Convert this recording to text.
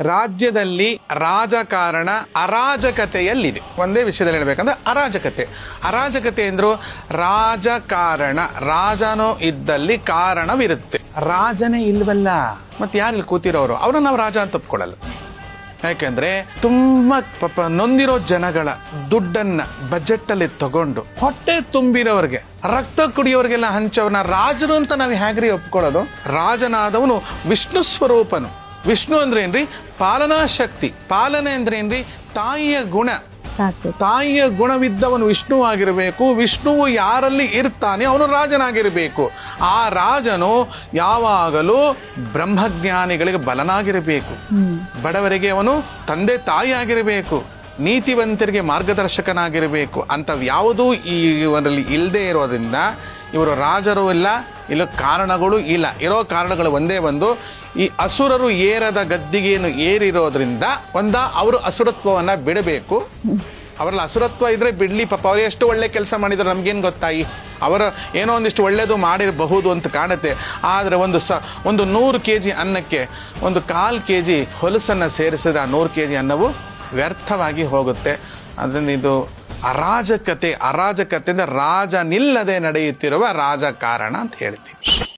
ರಾಜ್ಯದಲ್ಲಿ ರಾಜಕಾರಣ ಅರಾಜಕತೆಯಲ್ಲಿದೆ. ಒಂದೇ ವಿಷಯದಲ್ಲಿ ಹೇಳ್ಬೇಕಂದ್ರೆ ಅರಾಜಕತೆ. ಅರಾಜಕತೆ ಅಂದ್ರು ರಾಜಕಾರಣ, ರಾಜನೋ ಇದ್ದಲ್ಲಿ ಕಾರಣವಿರುತ್ತೆ. ರಾಜನೇ ಇಲ್ವಲ್ಲ? ಮತ್ತೆ ಯಾರು ಇಲ್ಲಿ ಕೂತಿರೋರು? ಅವರು ನಾವು ರಾಜ ಅಂತ ಒಪ್ಕೊಳ್ಳಲ್ಲ. ಯಾಕೆಂದ್ರೆ ತುಂಬಾ ಪಾಪ ನೊಂದಿರೋ ಜನಗಳ ದುಡ್ಡನ್ನ ಬಜೆಟ್ ಅಲ್ಲಿ ತಗೊಂಡು ಹೊಟ್ಟೆ ತುಂಬಿರೋರಿಗೆ, ರಕ್ತ ಕುಡಿಯೋರಿಗೆಲ್ಲ ಹಂಚವ್ರನ್ನ ರಾಜರು ಅಂತ ನಾವು ಹೇಗ್ರಿ ಒಪ್ಕೊಳ್ಳೋದು? ರಾಜನಾದವನು ವಿಷ್ಣು ಸ್ವರೂಪನು. ವಿಷ್ಣು ಅಂದ್ರೆ ಏನ್ರಿ? ಪಾಲನಾ ಶಕ್ತಿ. ಪಾಲನೆ ಅಂದ್ರೆ ಏನ್ರಿ? ತಾಯಿಯ ಗುಣ. ತಾಯಿಯ ಗುಣವಿದ್ದವನು ವಿಷ್ಣು ಆಗಿರಬೇಕು. ವಿಷ್ಣುವು ಯಾರಲ್ಲಿ ಇರ್ತಾನೆ ಅವನು ರಾಜನಾಗಿರಬೇಕು. ಆ ರಾಜನು ಯಾವಾಗಲೂ ಬ್ರಹ್ಮಜ್ಞಾನಿಗಳಿಗೆ ಬಲನಾಗಿರಬೇಕು. ಬಡವರಿಗೆ ಅವನು ತಂದೆ ತಾಯಿ ಆಗಿರಬೇಕು. ನೀತಿವಂತರಿಗೆ ಮಾರ್ಗದರ್ಶಕನಾಗಿರಬೇಕು. ಅಂಥವ್ಯಾವುದೂ ಈ ಇವರಲ್ಲಿ ಇಲ್ಲದೆ ಇರೋದ್ರಿಂದ ಇವರು ರಾಜರು ಇಲ್ಲ ಇಲ್ಲ ಕಾರಣಗಳು ಇಲ್ಲ. ಇರೋ ಕಾರಣಗಳು ಒಂದೇ ಒಂದು, ಈ ಅಸುರರು ಏರದ ಗದ್ದಿಗೆಯನ್ನು ಏರಿರೋದ್ರಿಂದ ಒಂದ, ಅವರು ಅಸುರತ್ವವನ್ನು ಬಿಡಬೇಕು. ಅವರಲ್ಲಿ ಅಸುರತ್ವ ಇದ್ರೆ ಬಿಡಲಿ ಪಾಪ, ಅವ್ರು ಎಷ್ಟು ಒಳ್ಳೆ ಕೆಲಸ ಮಾಡಿದ್ರು ನಮ್ಗೇನು ಗೊತ್ತಾಯಿ ಅವರ ಏನೋ ಒಂದಿಷ್ಟು ಒಳ್ಳೇದು ಮಾಡಿರಬಹುದು ಅಂತ ಕಾಣುತ್ತೆ. ಆದರೆ ಒಂದು ಸ, ಒಂದು ನೂರು ಕೆ ಜಿ ಅನ್ನಕ್ಕೆ, ಒಂದು ಕಾಲು ಕೆ ಜಿ ಹೊಲಸನ್ನು ಸೇರಿಸಿದ ನೂರು ಕೆ ಜಿ ಅನ್ನವು ವ್ಯರ್ಥವಾಗಿ ಹೋಗುತ್ತೆ. ಅದರಿಂದ ಇದು ಅರಾಜಕತೆ ಅರಾಜಕತೆಯಿಂದ ರಾಜನಿಲ್ಲದೆ ನಡೆಯುತ್ತಿರುವ ರಾಜಕಾರಣ ಅಂತ ಹೇಳ್ತೀವಿ